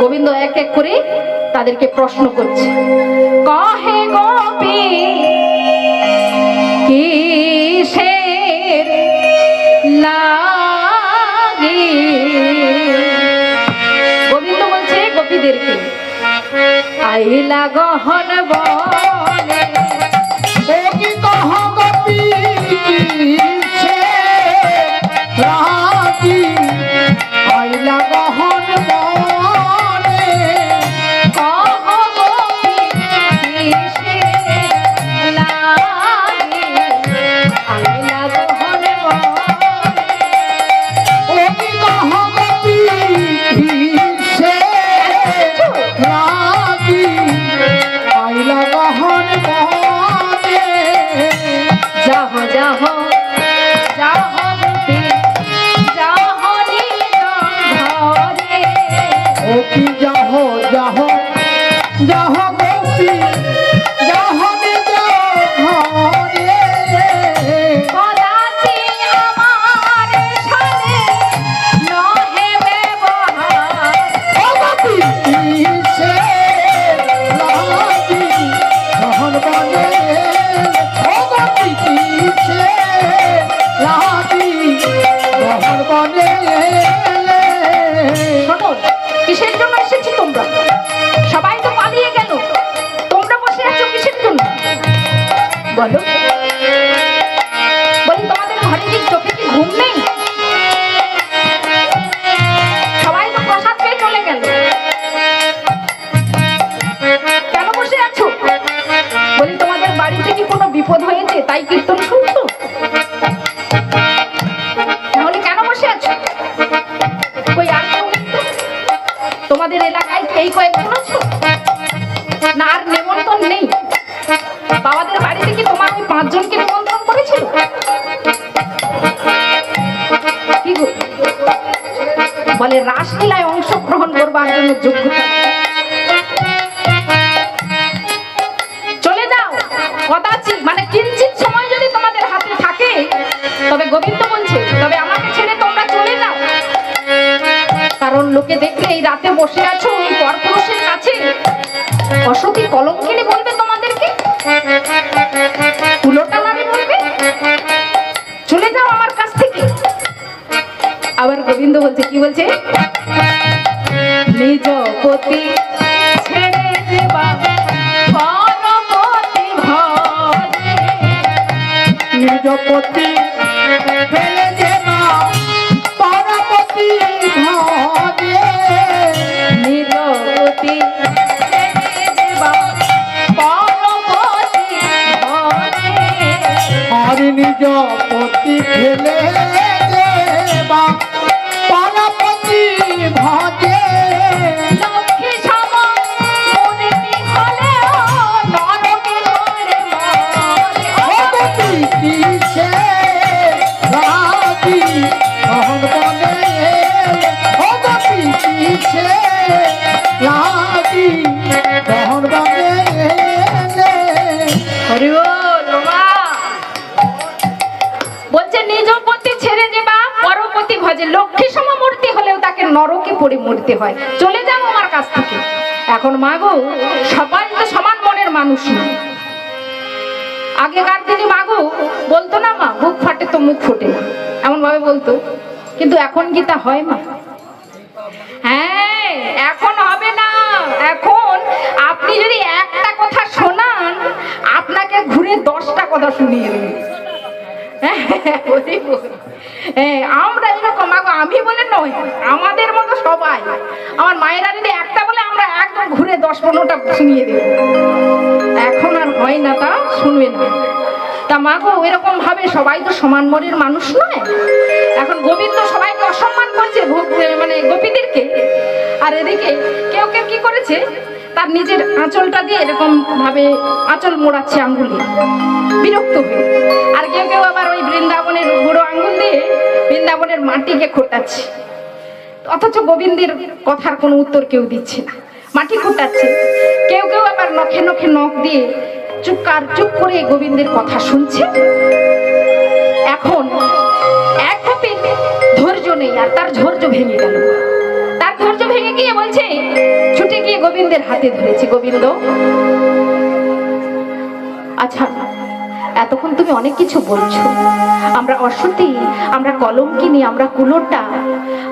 গোবিন্দ এক এক করে তাদেরকে প্রশ্ন করছে। কহে গোপী গোবিন্দ বলছে, গোপীদেরকে আইলা গহন বনে তাই কীর্তন শুনছো তাহলে কেন বসে আছো? কই আর তোমাদের এলাকায় আছো? না আর নেমন্তন্ন নেই। বাবাদের বাড়িতে কি তোমার ওই পাঁচজনকে নিমন্ত্রণ করেছিল? বলে রাসলীলায় অংশগ্রহণ করবার জন্য যোগ্যতা। কদাচি মানে কিঞ্চিত সময় যদি তোমাদের হাতে থাকে, তবে গোবিন্দ বলছে, তবে আমাকে ছেড়ে তোমরা চলে যাও। কারণ লোকে দেখলে এই রাতে বসে আছো ওই পরপুরুষের কাছে। অসতী কলঙ্কিনী বলবে তোমাদেরকে? চলে যাও আমার কাছ থেকে। আবার গোবিন্দ বলছে, কি বলছে? নিজ পতি ছেড়ে দেবা। নিজপতি পড়ে মরতে হয়। চলে যাও আমার কাছ থেকে। এখন মা গো সবাই তো সমান মনের মানুষ। আগেকার দিনে মাগো, বলতো না মা বুক ফাটে তো মুখ ফোটে। এমন ভাবে বলতো। কিন্তু এখন কি তা হয় মা? হ্যাঁ এখন হবে না। এখন আপনি যদি একটা কথা শোনান, আপনাকে ঘুরে দশটা কথা শুনিয়ে দেবে। বল। হ্যাঁ, আমরা এরকম আমি বলে নয় আমাদের মতো সবাই। আমার মায়েরা যদি একটা বলে আমরা একদম ঘুরে দশ পনেরোটা শুনিয়ে দেব। এখন আর হয় না তা শুনবে না। তা মা গো এরকম ভাবে সবাই তো সমান মনের মানুষ নয়। এখন গোবিন্দ সবাইকে অসম্মান করছে মানে গোপীদেরকে। আর এদিকে কেউ কেউ কি করেছে? তার নিজের আঁচলটা দিয়ে এরকম ভাবে আঁচল মোড়াচ্ছে আঙ্গুলে বিরক্ত হয়ে। আর কেউ কেউ আবার ওই বৃন্দাবনের বুড়ো আঙ্গুল দিয়ে বৃন্দাবনের মাটিকে খোটাচ্ছে। অথচ গোবিন্দের কথার কোনো উত্তর কেউ দিচ্ছে না। মাটি খোটাচ্ছে। কেউ কেউ আবার নখে নখে নখ দিয়ে চুপ কার, চুপ করে গোবিন্দের কথা শুনছে। এখন, এক কপির ধৈর্য নেই আর তার ধৈর্য ভেঙে গেল। ধৈর্য ভেঙে গিয়ে বলছে, ছুটে গিয়ে গোবিন্দের হাতে ধরেছে, গোবিন্দ। আচ্ছা এতক্ষণ তুমি অনেক কিছু বলছো। আমরা অসতী, আমরা কলম কিনি আমরা কুলোটা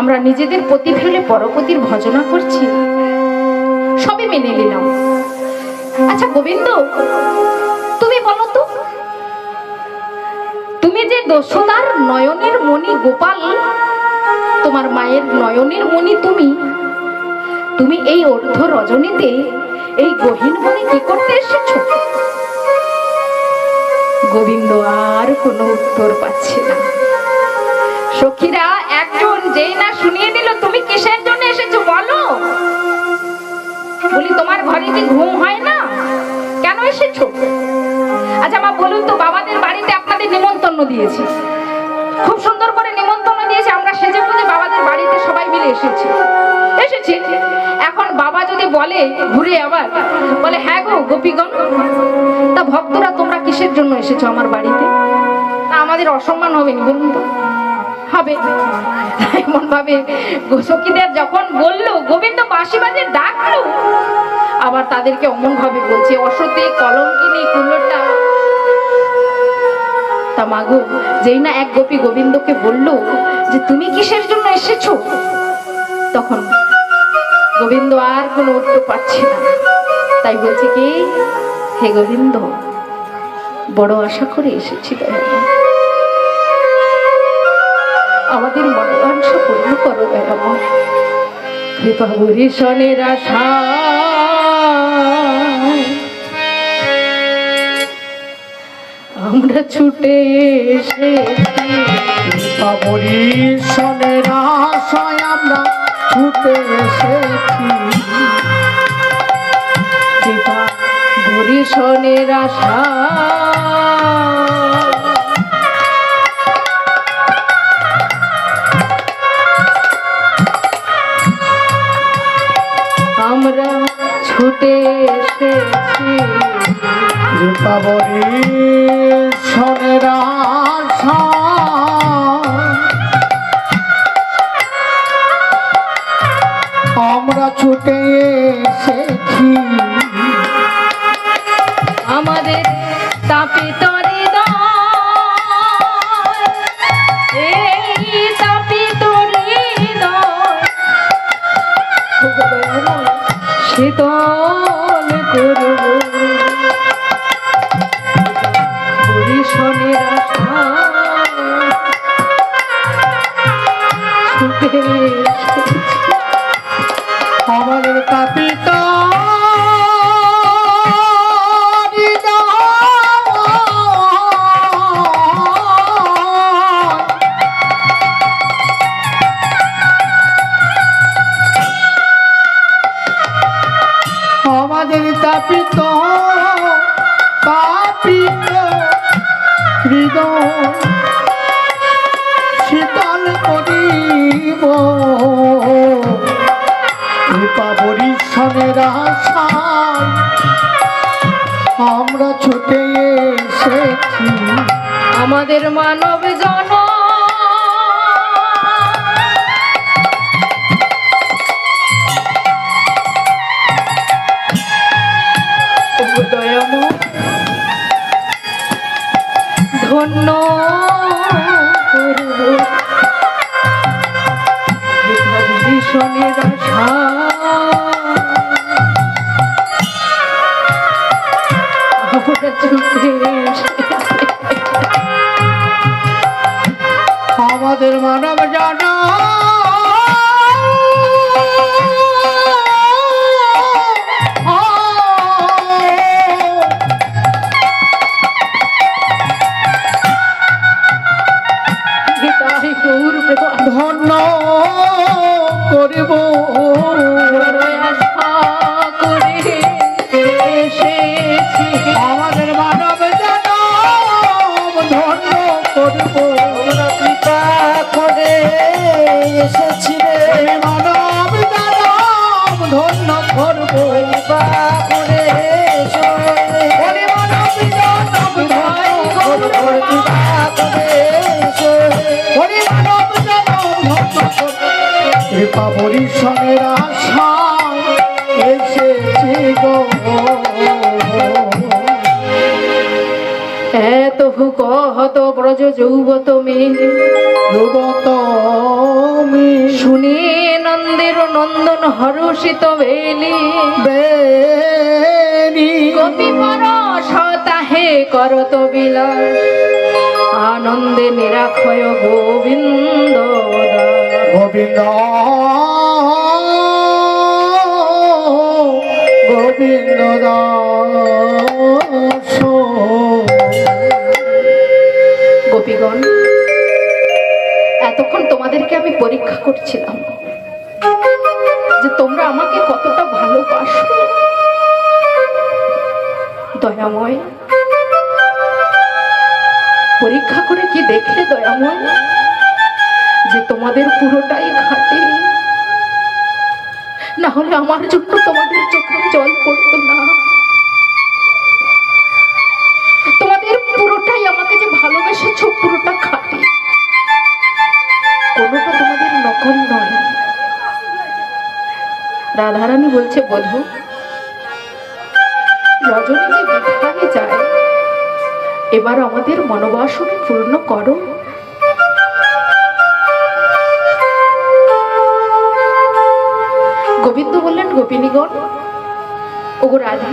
আমরা নিজেদের পতি ফেলে পরপতির ভজনা করছি। সবই মেনে নিলাম। আচ্ছা গোবিন্দ, তুমি বলো তো, তুমি যে দস্যুতার নয়নের মণি গোপাল তোমার মায়ের নয়নের মণি তুমি? তুমি এই অর্ধ রজনীতে এই গহীন মনে কি করতে এসেছ? গোবিন্দ আর কোনো উত্তর পাচ্ছে না। সখীরা, একজন যেই না শুনিয়ে দিল, তুমি কিসের জন্য এসেছ বলো? বলি, তোমার ঘরে কি ঘুম হয় না? কেন এসেছ? আচ্ছা মা, বলুন তো, বাবাদের বাড়িতে আপনাদের নিমন্ত্রণ দিয়েছি। খুব সুন্দর করে নিমন্ত্রণ দিয়েছে, আমরা সেজে বুঝে বাবাদের বাড়িতে সবাই মিলে এসেছি। এসেছি। এখন বাবা যদি বলে ঘুরে আবার, বলে হ্যাঁ গো গোপীগণ, তা ভক্তরা তোমরা কিসের জন্য এসেছ আমার বাড়িতে? তা আমাদের অসম্মান হবে নি বলুন তো। হবে। এমন ভাবে সখীদের যখন বলল গোবিন্দ বাঁশি বাজে ডাকলো, আবার তাদেরকে অমন ভাবে বলছে অসতে কলঙ্কিনী কুলোটা তা মাগো, যেই না এক গোপী গোবিন্দকে বলল যে তুমি কিসের জন্য এসেছ? তখন গোবিন্দ আর কোনো উত্তর পাচ্ছে না। তাই বলছে কি, হে গোবিন্দ, বড় আশা করে এসেছি আমাদের মনোবাঞ্ছা পূর্ণ করো দয়াময় কৃপা বরিশনের আশা। আমরা ছুটে এসেছি। বরিশনের আশায় আমরা ছুটে এসেছি। কৃপা বরিশনের আশা। আমরা ছুটে এসেছি। আমরা ছুটে এসেছি। আমাদের তাপিত তাপিত হৃদয় আমাদের তাপিত তাপিত হৃদয় আমরা ছুটে এসেছি। আমাদের মানব জন আমাদের মানব জানা। ধন্য করিব আশা। এসেছি রে মানব ধন্য করব করে মানব জানব ধন্য কৃপা পরিশ্রমের আশায় এসেছি গো। এত কহত ব্রজ যৌবত মেয়ে নন্দের নন্দন হর্ষিত বেলি। বেনি গোপী পর সতাহে করত বিলাস আনন্দে নিরাক্ষয় গোবিন্দ। গোবিন্দ। গোবিন্দ দাস গোপীগণ এতক্ষণ তোমাদেরকে আমি পরীক্ষা করছিলাম। ভালোবাসো। দয়াময়। পরীক্ষা করে কি দেখলে দয়াময়? যে তোমাদের পুরোটাই খাটে না হলে আমার জন্য তোমাদের চোখে জল পড়তো না। তোমাদের পুরোটাই আমাকে যে ভালোবেসেছো, পুরোটা খাটে কোনোটা তোমাদের নকল নয়। রাধারানী বলছে, বধু, রজনী যে যায়, এবার আমাদের মনোবাসনে পূর্ণ করো। গোবিন্দ বললেন, গোপিনীগণ, ওগো রাধে